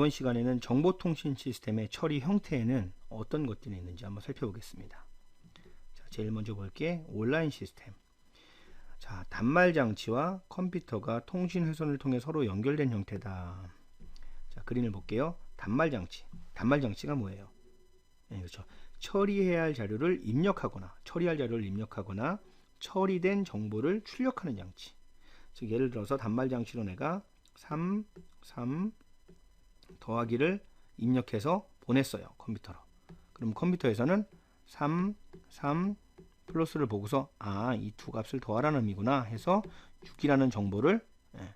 이번 시간에는 정보통신 시스템의 처리 형태에는 어떤 것들이 있는지 한번 살펴보겠습니다. 자, 제일 먼저 볼 게 온라인 시스템. 자, 단말 장치와 컴퓨터가 통신 회선을 통해 서로 연결된 형태다. 자, 그림을 볼게요. 단말 장치. 단말 장치가 뭐예요? 네, 그렇죠. 처리해야 할 자료를 입력하거나 처리할 자료를 입력하거나 처리된 정보를 출력하는 장치. 즉 예를 들어서 단말 장치로 내가 3 3 더하기를 입력해서 보냈어요. 컴퓨터로. 그럼 컴퓨터에서는 3 3 플러스를 보고서 아, 이 두 값을 더하라는 의미구나 해서 6이라는 정보를 예,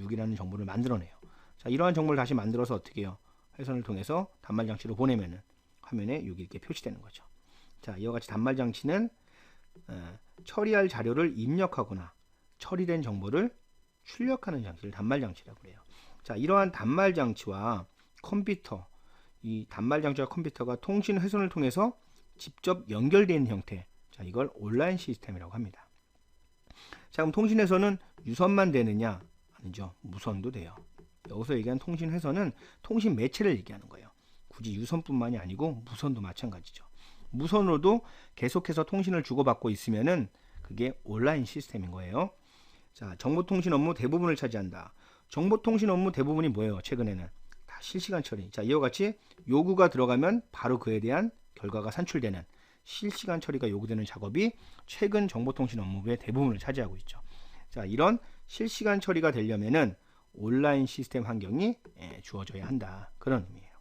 6이라는 정보를 만들어내요. 자, 이러한 정보를 다시 만들어서 어떻게 해요? 회선을 통해서 단말 장치로 보내면은 화면에 6이 이렇게 표시되는 거죠. 자, 이와 같이 단말 장치는 어, 처리할 자료를 입력하거나 처리된 정보를 출력하는 장치를 단말 장치라고 해요. 자, 이러한 단말 장치와 컴퓨터, 이 단말 장치와 컴퓨터가 통신 회선을 통해서 직접 연결되는 형태, 자, 이걸 온라인 시스템이라고 합니다. 자, 그럼 통신에서는 유선만 되느냐? 아니죠. 무선도 돼요. 여기서 얘기한 통신 회선은 통신 매체를 얘기하는 거예요. 굳이 유선뿐만이 아니고 무선도 마찬가지죠. 무선으로도 계속해서 통신을 주고받고 있으면은 그게 온라인 시스템인 거예요. 자, 정보통신 업무 대부분을 차지한다. 정보통신 업무 대부분이 뭐예요? 최근에는 다 실시간 처리. 자, 이와 같이 요구가 들어가면 바로 그에 대한 결과가 산출되는 실시간 처리가 요구되는 작업이 최근 정보통신 업무의 대부분을 차지하고 있죠. 자, 이런 실시간 처리가 되려면은 온라인 시스템 환경이 예, 주어져야 한다. 그런 의미예요.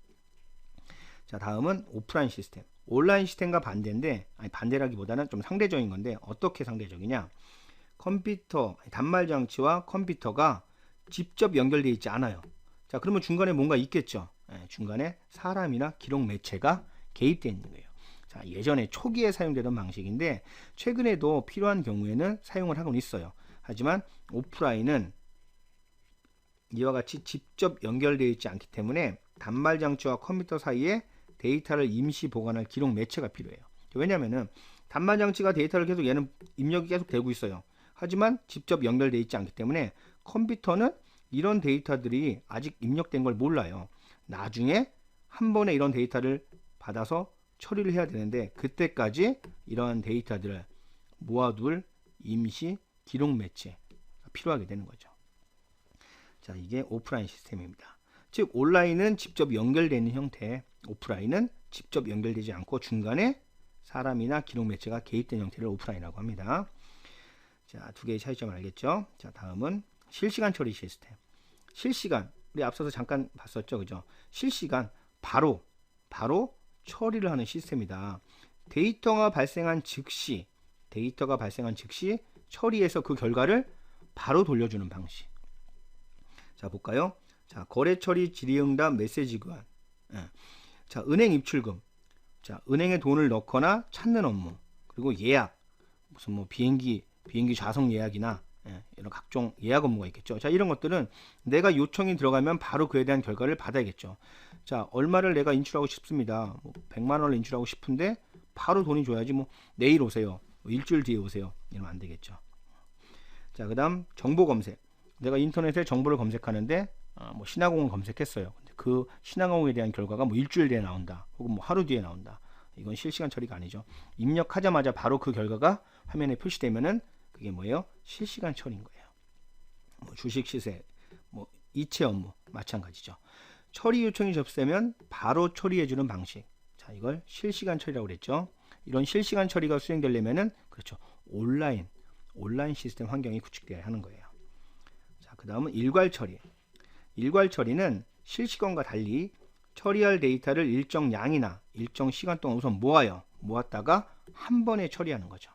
자, 다음은 오프라인 시스템. 온라인 시스템과 반대인데, 아니 반대라기보다는 좀 상대적인 건데 어떻게 상대적이냐? 컴퓨터, 단말 장치와 컴퓨터가 직접 연결되어 있지 않아요. 자, 그러면 중간에 뭔가 있겠죠. 예, 중간에 사람이나 기록 매체가 개입되어 있는 거예요. 자, 예전에 초기에 사용되던 방식인데 최근에도 필요한 경우에는 사용을 하고 있어요. 하지만 오프라인은 이와 같이 직접 연결되어 있지 않기 때문에 단말 장치와 컴퓨터 사이에 데이터를 임시 보관할 기록 매체가 필요해요. 왜냐하면 단말 장치가 데이터를 계속 얘는 입력이 계속 되고 있어요. 하지만 직접 연결되어 있지 않기 때문에 컴퓨터는 이런 데이터들이 아직 입력된 걸 몰라요. 나중에 한 번에 이런 데이터를 받아서 처리를 해야 되는데 그때까지 이러한 데이터들을 모아둘 임시 기록 매체 필요하게 되는 거죠. 자, 이게 오프라인 시스템입니다. 즉 온라인은 직접 연결되는 형태, 오프라인은 직접 연결되지 않고 중간에 사람이나 기록 매체가 개입된 형태를 오프라인이라고 합니다. 자, 두 개의 차이점을 알겠죠? 자, 다음은 실시간 처리 시스템. 실시간 우리 앞서서 잠깐 봤었죠, 그죠? 실시간 바로 바로 처리를 하는 시스템이다. 데이터가 발생한 즉시 데이터가 발생한 즉시 처리해서 그 결과를 바로 돌려주는 방식. 자 볼까요? 자 거래 처리 질의응답 메시지 교환. 예. 자 은행 입출금. 자 은행에 돈을 넣거나 찾는 업무. 그리고 예약. 무슨 뭐 비행기 비행기 좌석 예약이나 예, 이런 각종 예약 업무가 있겠죠. 자 이런 것들은 내가 요청이 들어가면 바로 그에 대한 결과를 받아야겠죠. 자 얼마를 내가 인출하고 싶습니다. 뭐 100만 원을 인출하고 싶은데 바로 돈이 줘야지 뭐 내일 오세요. 뭐 일주일 뒤에 오세요. 이러면 안 되겠죠. 자 그다음 정보 검색. 내가 인터넷에 정보를 검색하는데 어, 뭐 신화공을 검색했어요. 근데 그 신화공에 대한 결과가 뭐 일주일 뒤에 나온다. 혹은 뭐 하루 뒤에 나온다. 이건 실시간 처리가 아니죠. 입력하자마자 바로 그 결과가 화면에 표시되면은 그게 뭐예요? 실시간 처리인 거예요. 뭐 주식 시세, 뭐 이체 업무 마찬가지죠. 처리 요청이 접수되면 바로 처리해 주는 방식. 자, 이걸 실시간 처리라고 그랬죠. 이런 실시간 처리가 수행되려면은 그렇죠. 온라인, 온라인 시스템 환경이 구축되어야 하는 거예요. 그 다음은 일괄 처리. 일괄 처리는 실시간과 달리 처리할 데이터를 일정 양이나 일정 시간 동안 우선 모아요. 모았다가 한 번에 처리하는 거죠.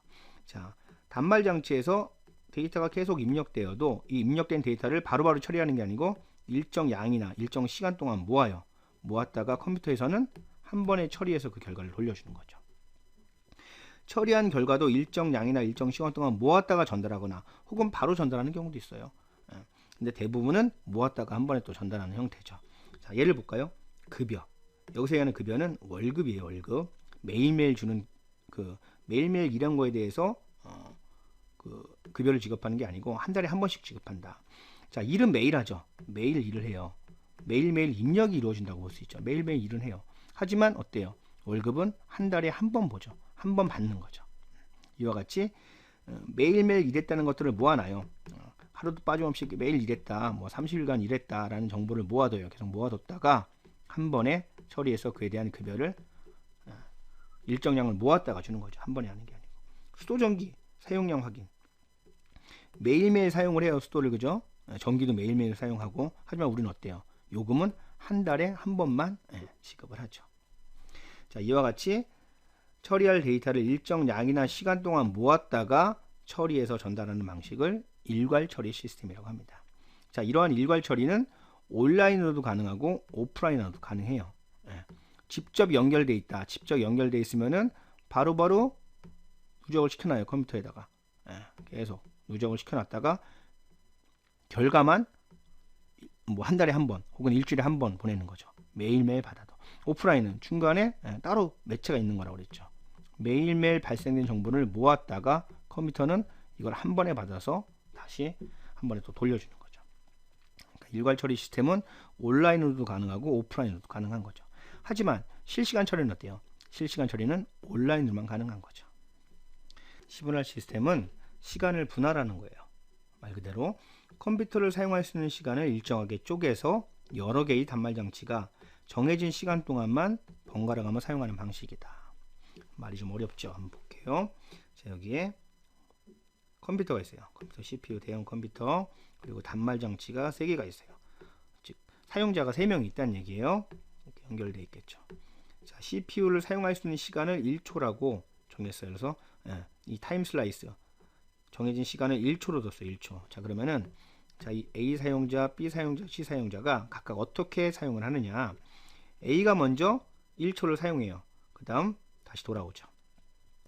자, 단말 장치에서 데이터가 계속 입력되어도 이 입력된 데이터를 바로바로 바로 처리하는 게 아니고 일정 양이나 일정 시간 동안 모아요. 모았다가 컴퓨터에서는 한 번에 처리해서 그 결과를 돌려주는 거죠. 처리한 결과도 일정 양이나 일정 시간 동안 모았다가 전달하거나 혹은 바로 전달하는 경우도 있어요. 근데 대부분은 모았다가 한 번에 또 전달하는 형태죠. 자, 예를 볼까요? 급여. 여기서 얘기하는 급여는 월급이에요, 월급. 매일매일 주는 그 매일매일 일한 거에 대해서 어, 그 급여를 지급하는 게 아니고 한 달에 한 번씩 지급한다. 자, 일은 매일 하죠. 매일 일을 해요. 매일매일 입력이 이루어진다고 볼 수 있죠. 매일매일 일은 해요. 하지만 어때요? 월급은 한 달에 한 번 보죠. 한 번 받는 거죠. 이와 같이 어, 매일매일 일했다는 것들을 모아놔요. 어, 하루도 빠짐없이 매일 일했다, 뭐 30일간 일했다라는 정보를 모아둬요. 계속 모아뒀다가 한 번에 처리해서 그에 대한 급여를 어, 일정량을 모았다가 주는 거죠. 한 번에 하는 게 아니고. 수도전기 사용량 확인. 매일매일 사용을 해요. 수도를 그죠? 전기도 매일매일 사용하고 하지만 우리는 어때요? 요금은 한 달에 한 번만 예, 지급을 하죠. 자, 이와 같이 처리할 데이터를 일정 양이나 시간 동안 모았다가 처리해서 전달하는 방식을 일괄 처리 시스템이라고 합니다. 자, 이러한 일괄 처리는 온라인으로도 가능하고 오프라인으로도 가능해요. 예. 직접 연결돼 있다. 직접 연결돼 있으면은 바로바로 누적을 시켜놔요 컴퓨터에다가 예. 계속 누적을 시켜놨다가 결과만 뭐 한 달에 한 번 혹은 일주일에 한 번 보내는 거죠. 매일매일 받아도. 오프라인은 중간에 예, 따로 매체가 있는 거라고 그랬죠. 매일매일 발생된 정보를 모았다가 컴퓨터는 이걸 한 번에 받아서 다시 한 번에 또 돌려주는 거죠. 그러니까 일괄 처리 시스템은 온라인으로도 가능하고 오프라인으로도 가능한 거죠. 하지만 실시간 처리는 어때요? 실시간 처리는 온라인으로만 가능한 거죠. 시분할 시스템은 시간을 분할하는 거예요. 말 그대로 컴퓨터를 사용할 수 있는 시간을 일정하게 쪼개서 여러 개의 단말 장치가 정해진 시간 동안만 번갈아 가며 사용하는 방식이다. 말이 좀 어렵죠. 한번 볼게요. 자, 여기에 컴퓨터가 있어요. 컴퓨터 CPU 대형 컴퓨터 그리고 단말 장치가 3개가 있어요. 즉 사용자가 3명이 있다는 얘기예요. 이렇게 연결되어 있겠죠. 자, CPU를 사용할 수 있는 시간을 1초라고 정했어요. 그래서 예, 이 타임 슬라이스 정해진 시간을 1초로 뒀어요. 1초. 자, 그러면은 자, 이 A 사용자, B 사용자, C 사용자가 각각 어떻게 사용을 하느냐? A가 먼저 1초를 사용해요. 그 다음 다시 돌아오죠.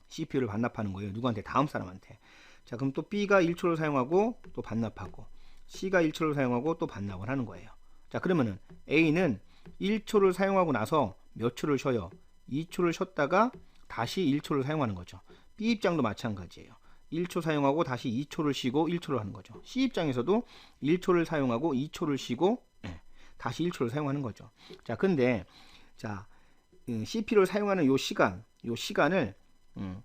CPU를 반납하는 거예요. 누구한테? 다음 사람한테. 자, 그럼 또 B가 1초를 사용하고 또 반납하고 C가 1초를 사용하고 또 반납을 하는 거예요. 자, 그러면은 A는 1초를 사용하고 나서 몇 초를 쉬어요? 2초를 쉬었다가 다시 1초를 사용하는 거죠. B 입장도 마찬가지예요. 1초 사용하고 다시 2초를 쉬고 1초를 하는 거죠. C 입장에서도 1초를 사용하고 2초를 쉬고 네, 다시 1초를 사용하는 거죠. 자, 근데 자, 음, CPU를 사용하는 요 시간, 요 시간을 음,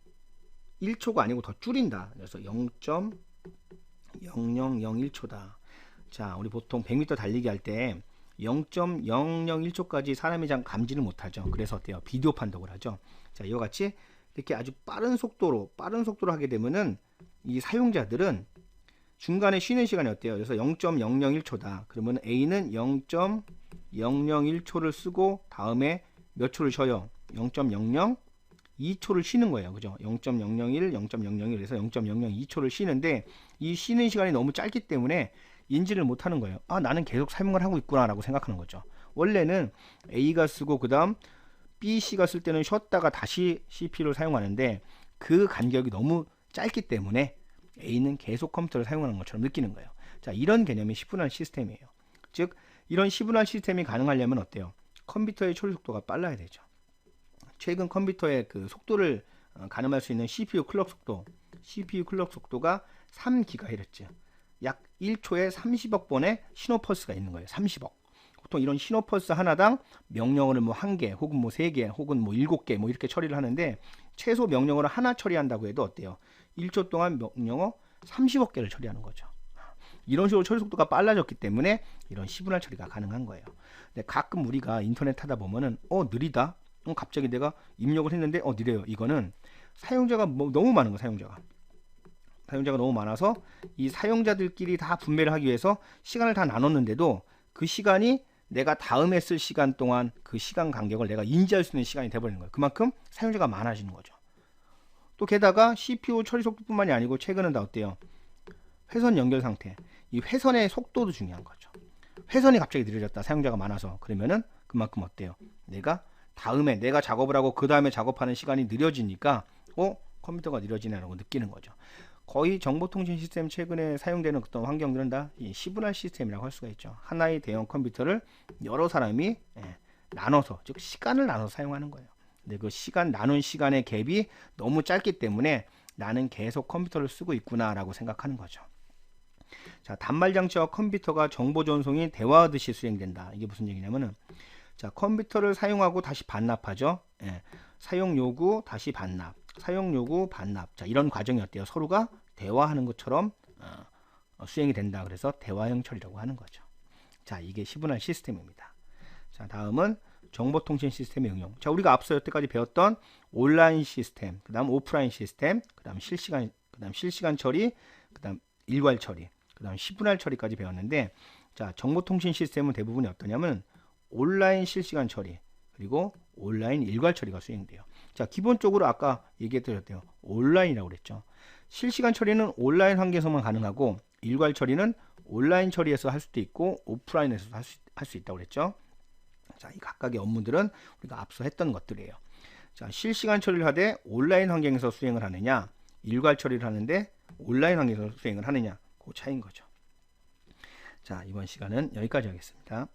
1초가 아니고 더 줄인다. 그래서 0.0001초다. 자, 우리 보통 100m 달리기 할 때 0.001초까지 사람이 잘 감지를 못하죠. 그래서 어때요? 비디오 판독을 하죠. 자, 이와 같이 이렇게 아주 빠른 속도로 빠른 속도로 하게 되면은 이 사용자들은 중간에 쉬는 시간이 어때요? 그래서 0.001초다. 그러면 A는 0.001초를 쓰고 다음에 몇 초를 쉬어요? 0.00 2초를 쉬는 거예요. 그죠? 0.001, 0.001 그래서 0.002초를 쉬는데 이 쉬는 시간이 너무 짧기 때문에 인지를 못 하는 거예요. 아, 나는 계속 사용을 하고 있구나 라고 생각하는 거죠. 원래는 A가 쓰고 그 다음 B, C가 쓸 때는 쉬었다가 다시 CPU를 사용하는데 그 간격이 너무 짧기 때문에 A는 계속 컴퓨터를 사용하는 것처럼 느끼는 거예요. 자, 이런 개념이 10분할 시스템이에요. 즉, 이런 10분할 시스템이 가능하려면 어때요? 컴퓨터의 처리 속도가 빨라야 되죠. 최근 컴퓨터의 그 속도를 어, 가늠할 수 있는 CPU 클럭 속도, CPU 클럭 속도가 3GHz, 약 1초에 30억 번의 신호 펄스가 있는 거예요. 30억. 보통 이런 신호 펄스 하나당 명령어를 뭐 한 개, 혹은 뭐 세 개, 혹은 뭐 일곱 개, 뭐 이렇게 처리를 하는데 최소 명령어를 하나 처리한다고 해도 어때요? 1초 동안 명령어 30억 개를 처리하는 거죠. 이런 식으로 처리 속도가 빨라졌기 때문에 이런 시분할 처리가 가능한 거예요. 근데 가끔 우리가 인터넷 하다 보면은 어 느리다. 어, 갑자기 내가 입력을 했는데 어 느려요. 이거는 사용자가 뭐 너무 많은 거 사용자가. 사용자가 너무 많아서 이 사용자들끼리 다 분배를 하기 위해서 시간을 다 나눴는데도 그 시간이 내가 다음에 쓸 시간 동안 그 시간 간격을 내가 인지할 수 있는 시간이 돼버리는 거예요. 그만큼 사용자가 많아지는 거죠. 또 게다가 CPU 처리 속도뿐만이 아니고 최근은 다 어때요? 회선 연결 상태. 이 회선의 속도도 중요한 거죠. 회선이 갑자기 느려졌다. 사용자가 많아서. 그러면은 그만큼 어때요? 내가 다음에 내가 작업을 하고 그 다음에 작업하는 시간이 느려지니까 어? 컴퓨터가 느려지네라고 느끼는 거죠. 거의 정보통신 시스템 최근에 사용되는 어떤 환경들은 다이 시분할 시스템이라고 할 수가 있죠. 하나의 대형 컴퓨터를 여러 사람이 예, 나눠서 즉 시간을 나눠서 사용하는 거예요. 근데 그 시간 나눈 시간의 갭이 너무 짧기 때문에 나는 계속 컴퓨터를 쓰고 있구나라고 생각하는 거죠. 자, 단말 장치와 컴퓨터가 정보 전송이 대화하듯이 수행된다. 이게 무슨 얘기냐면은 자, 컴퓨터를 사용하고 다시 반납하죠. 예. 사용 요구 다시 반납. 사용 요구 반납. 자, 이런 과정이 어때요? 서로가 대화하는 것처럼 어, 어, 수행이 된다. 그래서 대화형 처리라고 하는 거죠. 자, 이게 시분할 시스템입니다. 자, 다음은 정보통신 시스템의 응용. 자, 우리가 앞서 여태까지 배웠던 온라인 시스템, 그 다음 오프라인 시스템, 그 다음 실시간, 그 다음 실시간 처리, 그 다음 일괄 처리, 그 다음 시분할 처리까지 배웠는데, 자, 정보통신 시스템은 대부분이 어떠냐면 온라인 실시간 처리, 그리고 온라인 일괄 처리가 수행돼요. 자, 기본적으로 아까 얘기했던 온라인이라고 그랬죠. 실시간 처리는 온라인 환경에서만 가능하고 일괄 처리는 온라인 처리에서 할 수도 있고 오프라인에서도 할 수 할 수 있다고 그랬죠. 자, 이 각각의 업무들은 우리가 앞서 했던 것들이에요. 자, 실시간 처리를 하되 온라인 환경에서 수행을 하느냐, 일괄 처리를 하는데 온라인 환경에서 수행을 하느냐, 그 차이인 거죠. 자, 이번 시간은 여기까지 하겠습니다.